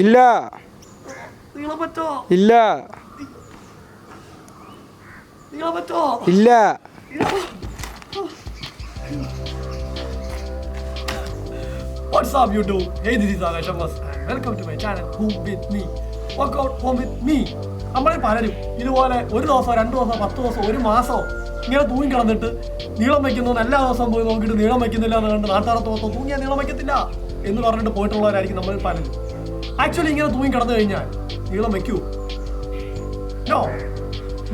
ഇല്ല. ഇല്ല. ഇല്ല. What's up YouTube? Hey this is Akash Abbas and welcome to my channel Who with me. Work out home with me. നമ്മളെ പലരും ഇതുപോലെ ഒരു ദിവസം രണ്ട് ദിവസം പത്ത് ദിവസം ഒരു മാസം ഇങ്ങനെ തൂങ്ങി കിടന്നിട്ട് നീളം വയ്ക്കുന്നു എല്ലാ ദിവസം പോയി നോക്കിയിട്ട് നീളം വയ്ക്കുന്നില്ല എന്ന് കണ്ട് നാട്ടാറത്ത് മൊത്തം തൂങ്ങിയാൽ നീളം വയ്ക്കത്തില്ല. എന്ന് പറഞ്ഞിട്ട് പോയിട്ടുള്ളവരായിരിക്കും നമ്മൾ പലരും. ആക്ച്വലി ഇങ്ങനെ തൂങ്ങി കിടന്നു കഴിഞ്ഞാൽ നീളം വെക്കൂ. നോ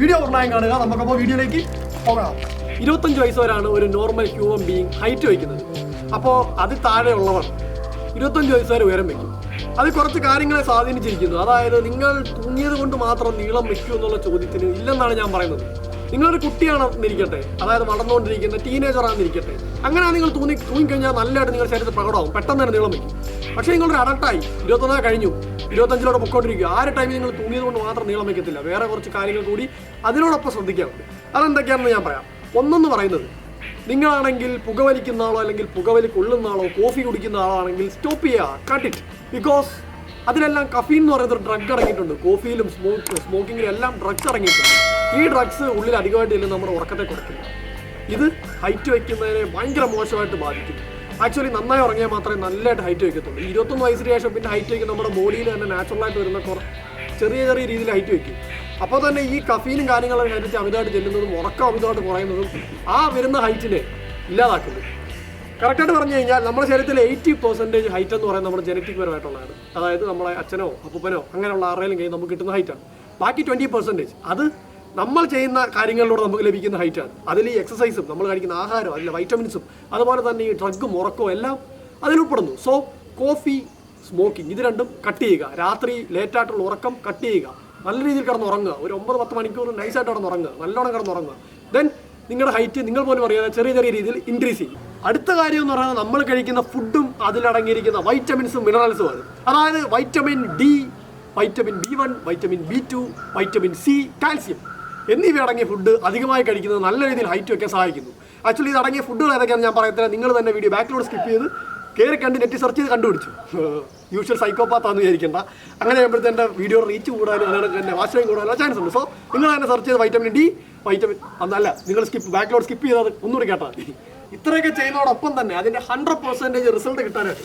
വീഡിയോ ഉണ്ടായും കാണുക. നമുക്കപ്പോൾ വീഡിയോയിലേക്ക് പോകാം. ഇരുപത്തഞ്ച് വയസ്സ് വരെയാണ് ഒരു നോർമൽ ഹ്യൂമൻ ബീങ് ഹൈറ്റ് വയ്ക്കുന്നത്. അപ്പോൾ അതിൽ താഴെയുള്ളവർ ഇരുപത്തഞ്ച് വയസ്സ് വരെ ഉയരം വയ്ക്കും അത് കുറച്ച് കാര്യങ്ങളെ സ്വാധീനിച്ചിരിക്കുന്നു. അതായത് നിങ്ങൾ തൂങ്ങിയത് കൊണ്ട് മാത്രം നീളം വയ്ക്കൂ എന്നുള്ള ചോദ്യത്തിന് ഇല്ലെന്നാണ് ഞാൻ പറയുന്നത്. നിങ്ങളൊരു കുട്ടിയാണെന്നിരിക്കട്ടെ അതായത് വളർന്നുകൊണ്ടിരിക്കുന്ന ടീനേജർ അങ്ങനെയാണ് അങ്ങനെ നിങ്ങൾ തൂങ്ങി തൂങ്ങിക്കഴിഞ്ഞാൽ നല്ലതായിട്ട് നിങ്ങൾ ശരീരത്തിൽ പ്രകടമാവും. പെട്ടെന്ന് തന്നെ നീളം വയ്ക്കും. പക്ഷേ നിങ്ങളൊരു അഡൾട്ടായി ഇരുപത്തൊന്നാ കഴിഞ്ഞു ഇരുപത്തഞ്ചിലോട്ട് പൊക്കോണ്ടിരിക്കും ആ ഒരു ടൈമിൽ നിങ്ങൾ തൂങ്ങിയത് കൊണ്ട് മാത്രം നീളം വയ്ക്കത്തില്ല. വേറെ കുറച്ച് കാര്യങ്ങൾ കൂടി അതിനോടൊപ്പം ശ്രദ്ധിക്കാറുണ്ട് അതെന്തൊക്കെയാണെന്ന് ഞാൻ പറയാം. ഒന്നെന്ന് പറയുന്നത് നിങ്ങളാണെങ്കിൽ പുകവലിക്കുന്ന ആളോ അല്ലെങ്കിൽ പുകവലി കൊള്ളുന്ന ആളോ കോഫി കുടിക്കുന്ന ആളോ ആണെങ്കിൽ സ്റ്റോപ്പ് ചെയ്യുക. കട്ട് ഇറ്റ് ബിക്കോസ് അതിലെല്ലാം കഫീൻ എന്ന് പറയുന്ന ഡ്രഗ് അടങ്ങിയിട്ടുണ്ട്. കോഫിയിലും സ്മോക്ക് സ്മോക്കിങ്ങിലും എല്ലാം ഡ്രഗ്സ് അടങ്ങിയിട്ടുണ്ട്. ഈ ഡ്രഗ്സ് ഉള്ളിൽ അധികമായിട്ട് ചെല്ലും നമ്മുടെ ഉറക്കത്തെ കുറയ്ക്കില്ല. ഇത് ഹൈറ്റ് വയ്ക്കുന്നതിനെ ഭയങ്കര മോശമായിട്ട് ബാധിക്കും. ആക്ച്വലി നന്നായി ഉറങ്ങിയാൽ മാത്രമേ നല്ലതായിട്ട് ഹൈറ്റ് വയ്ക്കത്തുള്ളൂ. ഇരുപത്തൊന്ന് വയസ്സിന് ശേഷം പിന്നെ ഹൈറ്റ് വയ്ക്കും നമ്മുടെ ബോഡിയിൽ തന്നെ നാച്ചുറലായിട്ട് വരുന്ന കുറ ചെറിയ ചെറിയ രീതിയിൽ ഹൈറ്റ് വയ്ക്കും. അപ്പോൾ തന്നെ ഈ കഫീനും കാര്യങ്ങളും ശരീരത്തിൽ അമിതമായിട്ട് ചെല്ലുന്നതും ഉറക്കം അമിതമായിട്ട് കുറയുന്നതും ആ വരുന്ന ഹൈറ്റിനെ ഇല്ലാതാക്കുന്നു. കറക്റ്റായിട്ട് പറഞ്ഞു കഴിഞ്ഞാൽ നമ്മുടെ ശരീരത്തിലെ എയ്റ്റി പെർസെന്റേജ് ഹൈറ്റ് എന്ന് പറയുന്നത് നമ്മുടെ ജനറ്റിക് പരമായിട്ടുള്ളതാണ്. അതായത് നമ്മുടെ അച്ഛനോ അപ്പൂപ്പനോ അങ്ങനെയുള്ള ആരുടെയും കയ്യിൽ നമുക്ക് കിട്ടുന്ന ഹൈറ്റാണ് ബാക്കി ട്വന്റി പെർസെന്റേജ് അത് നമ്മൾ ചെയ്യുന്ന കാര്യങ്ങളിലൂടെ നമുക്ക് ലഭിക്കുന്ന ഹൈറ്റാണ് അതിൽ ഈ എക്സസൈസും നമ്മൾ കഴിക്കുന്ന ആഹാരം അതിലെ വൈറ്റമിൻസും അതുപോലെ തന്നെ ഈ ഡ്രഗും ഉറക്കവും എല്ലാം അതിലുൾപ്പെടുന്നു സോ കോഫി സ്മോക്കിംഗ് ഇത് രണ്ടും കട്ട് ചെയ്യുക. രാത്രി ലേറ്റായിട്ടുള്ള ഉറക്കം കട്ട് ചെയ്യുക. നല്ല രീതിയിൽ കിടന്ന് ഉറങ്ങുക. ഒരു ഒമ്പത് പത്ത് മണിക്കൂർ നൈസായിട്ട് കിടന്ന് ഉറങ്ങുക. നല്ലോണം കിടന്ന് ഉറങ്ങുക. ദെൻ നിങ്ങളുടെ ഹൈറ്റ് നിങ്ങൾ പോലും അറിയാതെ ചെറിയ ചെറിയ രീതിയിൽ ഇൻക്രീസ് ചെയ്യും. അടുത്ത കാര്യം എന്ന് പറയുന്നത് നമ്മൾ കഴിക്കുന്ന ഫുഡും അതിലടങ്ങിയിരിക്കുന്ന വൈറ്റമിൻസും മിനറൽസും ആണ്. അതായത് vitamin D vitamin B one vitamin B two vitamin C calcium എന്നിവ അടങ്ങിയ ഫുഡ് അധികമായി കഴിക്കുന്നത് നല്ല രീതിയിൽ ഹൈറ്റ് വെക്കാൻ സഹായിക്കുന്നു. ആക്ച്വലി ഇത് അടങ്ങിയ ഫുഡുകൾ ഏതൊക്കെയാണെന്ന് ഞാൻ പറയത്തില്ല നിങ്ങൾ തന്നെ വീഡിയോ ബാക്കിലൂടെ സ്കിപ്പ് ചെയ്ത് കയറി കണ്ട് നെറ്റ് സെർച്ച് ചെയ്ത് കണ്ടുപിടിച്ചു. യൂഷ്വൽ സൈക്കോപാത്താന്ന് വിചാരിക്കേണ്ട. അങ്ങനെ ആകുമ്പോഴത്തെ വീഡിയോ റീച്ച് കൂടാനും അതുപോലെ തന്നെ വാശ്രയം കൂടാനുള്ള ചാൻസ് ഉണ്ട്. സോ നിങ്ങൾ തന്നെ സെർച്ച് ചെയ്ത് വൈറ്റമിൻ ഡി വൈറ്റമിൻ അന്നല്ല നിങ്ങൾ സ്കിപ്പ് ബാക്കിലോട്ട് സ്കിപ്പ് ചെയ്തത് ഒന്നുകൂടി കേട്ടാൽ മതി. ഇത്രയൊക്കെ ചെയ്യുന്നതോടൊപ്പം തന്നെ അതിന്റെ ഹൺഡ്രഡ് പെർസെന്റേജ് റിസൾട്ട് കിട്ടാനായിട്ട്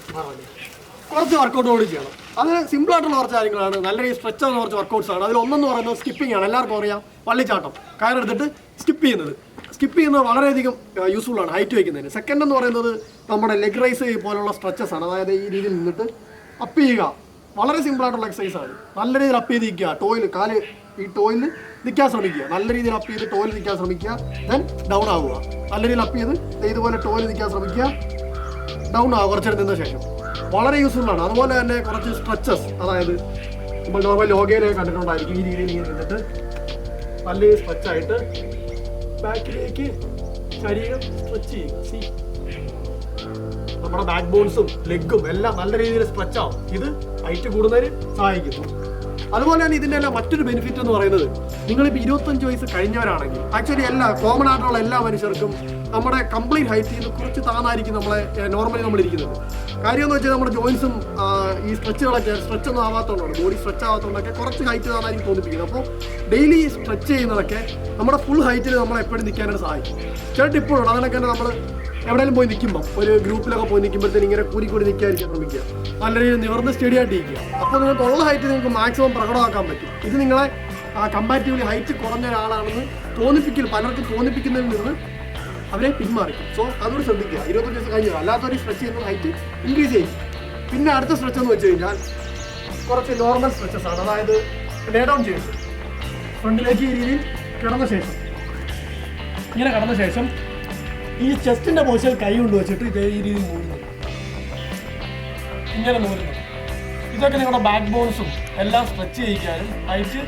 കുറച്ച് വർക്കൗട്ട് കൂടി ചെയ്യണം. അത് സിമ്പിൾ ആയിട്ടുള്ള കുറച്ച് കാര്യങ്ങളാണ്. നല്ല രീതിയിൽ സ്ട്രെച്ച് ആവുന്ന കുറച്ച് വർക്കൗട്ട്സ് ആണ്. അതിൽ ഒന്നെന്ന് പറയുന്നത് സ്കിപ്പിംഗ് ആണ്. എല്ലാവർക്കും അറിയാം. വള്ളിച്ചാട്ടം കയറെടുത്തിട്ട് സ്കിപ്പ് ചെയ്യുന്നത്. സ്കിപ്പ് ചെയ്യുന്നത് വളരെയധികം യൂസ്ഫുൾ ആണ്. ഹൈറ്റ് വയ്ക്കുന്നതിന്. സെക്കൻഡ് എന്ന് പറയുന്നത് നമ്മുടെ ലെഗ് റൈസ് പോലുള്ള സ്ട്രെച്ചസ് ആണ്. അതായത് ഈ രീതിയിൽ നിന്നിട്ട് അപ്പ് ചെയ്യുക. വളരെ സിമ്പിൾ ആയിട്ടുള്ള എക്സസൈസ് ആണ്. നല്ല രീതിയിൽ അപ്പ് ചെയ്ത് നിൽക്കുക. ടോയിൽ കാൽ ഈ ടോയിൽ നിൽക്കാൻ ശ്രമിക്കുക. നല്ല രീതിയിൽ അപ്പ് ചെയ്ത് ടോയിൽ നിൽക്കാൻ ശ്രമിക്കുക. ദെൻ ഡൗൺ ആവുക. നല്ല രീതിയിൽ അപ്പ് ചെയ്ത് ഇതുപോലെ ടോയിൽ നിൽക്കാൻ ശ്രമിക്കുക. ഡൗൺ ആവുക. കുറച്ചെടുത്തതിന് ശേഷം. വളരെ യൂസ്ഫുൾ ആണ്. അതുപോലെ തന്നെ കുറച്ച് സ്ട്രെച്ചസ് അതായത് നമ്മൾ നോർമൽ യോഗയിലൊക്കെ കണ്ടിട്ടുണ്ടായിരിക്കും ഈ രീതിയിൽ ഇങ്ങനെ നിന്നിട്ട് നല്ല സ്ട്രെച്ച് ആയിട്ട് ബാക്കിലേക്ക് ശരീരം സ്ട്രെച്ച് ചെയ്യുക. സി നമ്മുടെ ബാക്ക് ബോൺസും ലെഗും എല്ലാം നല്ല രീതിയിൽ സ്ട്രെച്ച് ആവും. ഇത് ഹൈറ്റ് കൂടുന്നതിന് സഹായിക്കുന്നു. അതുപോലെ തന്നെ ഇതിന്റെ എല്ലാം മറ്റൊരു ബെനിഫിറ്റ് എന്ന് പറയുന്നത് നിങ്ങളിപ്പോൾ ഇരുപത്തഞ്ച് വയസ്സ് കഴിഞ്ഞവരാണെങ്കിൽ ആക്ച്വലി എല്ലാ കോമൺ ആയിട്ടുള്ള എല്ലാ മനുഷ്യർക്കും നമ്മുടെ കംപ്ലീറ്റ് ഹൈറ്റ് ചെയ്ത് കുറച്ച് താന്നായിരിക്കും നമ്മളെ നോർമലി നമ്മൾ ഇരിക്കുന്നത് കാര്യം എന്ന് വെച്ചാൽ നമ്മുടെ ജോയിൻസും ഈ സ്ട്രെച്ചുകളൊക്കെ സ്ട്രെച്ച് ഒന്നും ആവാത്തതുകൊണ്ടാണ് ബോഡി സ്ട്രെച്ച് ആവാത്തതുകൊണ്ടൊക്കെ കുറച്ച് ഹൈറ്റ് താന്നായിരിക്കും തോന്നിപ്പിക്കുന്നത്. അപ്പോൾ ഡെയിലി സ്ട്രെച്ച് ചെയ്യുന്നതൊക്കെ നമ്മുടെ ഫുൾ ഹൈറ്റിൽ നമ്മൾ എപ്പോഴും നിൽക്കാനായിട്ട് സഹായിക്കും. ചേട്ടൻ ഇപ്പോഴുണ്ട് അതിനൊക്കെ തന്നെ നമ്മൾ എവിടെയെങ്കിലും പോയി നിൽക്കുമ്പോൾ ഒരു ഗ്രൂപ്പിലൊക്കെ പോയി നിൽക്കുമ്പോഴത്തേന് ഇങ്ങനെ കൂടി കൂടി നിൽക്കാതിരിക്കാൻ ശ്രമിക്കുക. നല്ല രീതിയിൽ നിവർന്ന് സ്റ്റഡി ആയിട്ട് ഇരിക്കുക. അപ്പോൾ നിങ്ങൾക്ക് ഉള്ള ഹൈറ്റ് നിങ്ങൾക്ക് മാക്സിമം പ്രകടമാക്കാൻ പറ്റും. ഇത് നിങ്ങളെ കമ്പാരിറ്റീവ്ലി ഹൈറ്റ് കുറഞ്ഞ ഒരാളാണെന്ന് തോന്നിപ്പിക്കൽ പലർക്കും തോന്നിപ്പിക്കുന്നതിൽ നിന്ന് അവരെ പിന്മാറിക്കും. സോ അതുകൂടി ശ്രദ്ധിക്കുക. ഇരുപത്തഞ്ച് ദിവസം കഴിഞ്ഞു അല്ലാത്തൊരു സ്ട്രെച്ച് ചെയ്യുന്ന ഹൈറ്റ് ഇൻക്രീസ് ചെയ്യും. പിന്നെ അടുത്ത സ്ട്രെച്ച് എന്ന് വെച്ച് കഴിഞ്ഞാൽ കുറച്ച് നോർമൽ സ്ട്രെച്ചസ് ആണ്. അതായത് ലേ ഡൗൺ ചെയ്യും ഫ്രണ്ടിലേക്ക് ഈ രീതിയിൽ കിടന്ന ശേഷം. ഇങ്ങനെ കിടന്ന ശേഷം ഈ ചെസ്റ്റിന്റെ പോസ്റ്റിൽ കൈ കൊണ്ട് വെച്ചിട്ട് ഇതേ ഈ രീതിയിൽ മൂടുന്നു ഇങ്ങനെ മൂടുന്നു ഇതൊക്കെ നിങ്ങളുടെ ബാക്ക് ബോൺസും എല്ലാം സ്ട്രെച്ച് ചെയ്യിക്കാനും ഹൈറ്റ്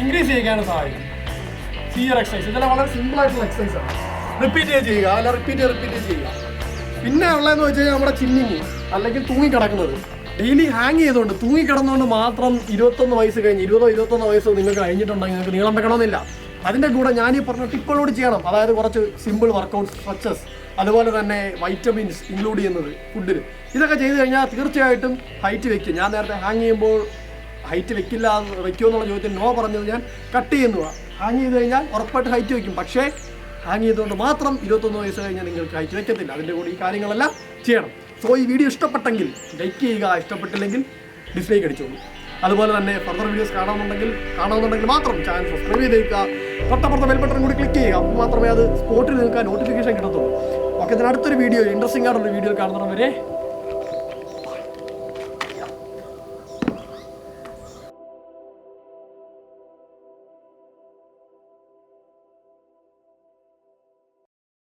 ഇൻക്രീസ് ചെയ്യിക്കാനും സഹായിക്കും. സിയർ എക്സസൈസ് ഇതെല്ലാം വളരെ സിമ്പിൾ ആയിട്ടുള്ള എക്സസൈസ് ആണ്. റിപ്പീറ്റ് ചെയ്യുക. അല്ല റിപ്പീറ്റ് റിപ്പീറ്റ് ചെയ്യുക. പിന്നെ ഉള്ളതെന്ന് വെച്ച് കഴിഞ്ഞാൽ നമ്മുടെ ചിന്നിങ് അല്ലെങ്കിൽ തൂങ്ങിക്കിടക്കുന്നത്. ഡെയിലി ഹാങ് ചെയ്തുകൊണ്ട് തൂങ്ങിക്കിടന്നുകൊണ്ട് മാത്രം ഇരുപത്തൊന്ന് വയസ്സ് കഴിഞ്ഞ് ഇരുപതോ ഇരുപത്തൊന്ന് വയസ്സോ നിങ്ങൾക്ക് കഴിഞ്ഞിട്ടുണ്ടെങ്കിൽ നിങ്ങൾക്ക് നീളം വെക്കണമെന്നില്ല. അതിന്റെ കൂടെ ഞാൻ ഈ പറഞ്ഞ ടിപ്പുകളോട് ചെയ്യണം. അതായത് കുറച്ച് സിമ്പിൾ വർക്കൗട്ട് സ്ട്രെച്ചസ് അതുപോലെ തന്നെ വൈറ്റമിൻസ് ഇൻക്ലൂഡ് ചെയ്യുന്നത് ഫുഡിൽ ഇതൊക്കെ ചെയ്ത് കഴിഞ്ഞാൽ തീർച്ചയായിട്ടും ഹൈറ്റ് വെക്കും. ഞാൻ നേരത്തെ ഹാങ് ചെയ്യുമ്പോൾ ഹൈറ്റ് വെക്കില്ല വെക്കുമോ എന്നുള്ള ചോദ്യത്തിന് നോ പറഞ്ഞത് ഞാൻ കട്ട് ചെയ്യുന്നതാണ് ഹാങ് ചെയ്ത് കഴിഞ്ഞാൽ ഉറപ്പായിട്ട് ഹൈറ്റ് വെക്കും. പക്ഷേ ഹാങ് ചെയ്തുകൊണ്ട് മാത്രം ഇരുപത്തൊന്ന് വയസ്സ് കഴിഞ്ഞാൽ നിങ്ങൾക്ക് അയച്ചു വെക്കത്തില്ല. അതിന്റെ കൂടെ ഈ കാര്യങ്ങളെല്ലാം ചെയ്യണം. സോ ഈ വീഡിയോ ഇഷ്ടപ്പെട്ടെങ്കിൽ ലൈക്ക് ചെയ്യുക. ഇഷ്ടപ്പെട്ടില്ലെങ്കിൽ ഡിസ്ലൈക്ക് അടിച്ചോളൂ. അതുപോലെ തന്നെ ഫർദർ വീഡിയോസ് കാണാമെന്നുണ്ടെങ്കിൽ കാണാമെന്നുണ്ടെങ്കിൽ മാത്രം ചാനൽ സബ്സ്ക്രൈബ് ചെയ്തേക്കുക. തൊട്ടപ്പുറത്തെ ബെൽ ബട്ടൺ കൂടി ക്ലിക്ക് ചെയ്യുക. അപ്പോൾ മാത്രമേ അത് സ്പോട്ടിൽ നിങ്ങൾക്ക് നോട്ടിഫിക്കേഷൻ കിട്ടത്തുള്ളൂ. ഓക്കെ ഇതിന് അടുത്തൊരു വീഡിയോ ഇൻട്രസ്റ്റിംഗ് ആയിട്ടുള്ള വീഡിയോ കാണുന്നവരെ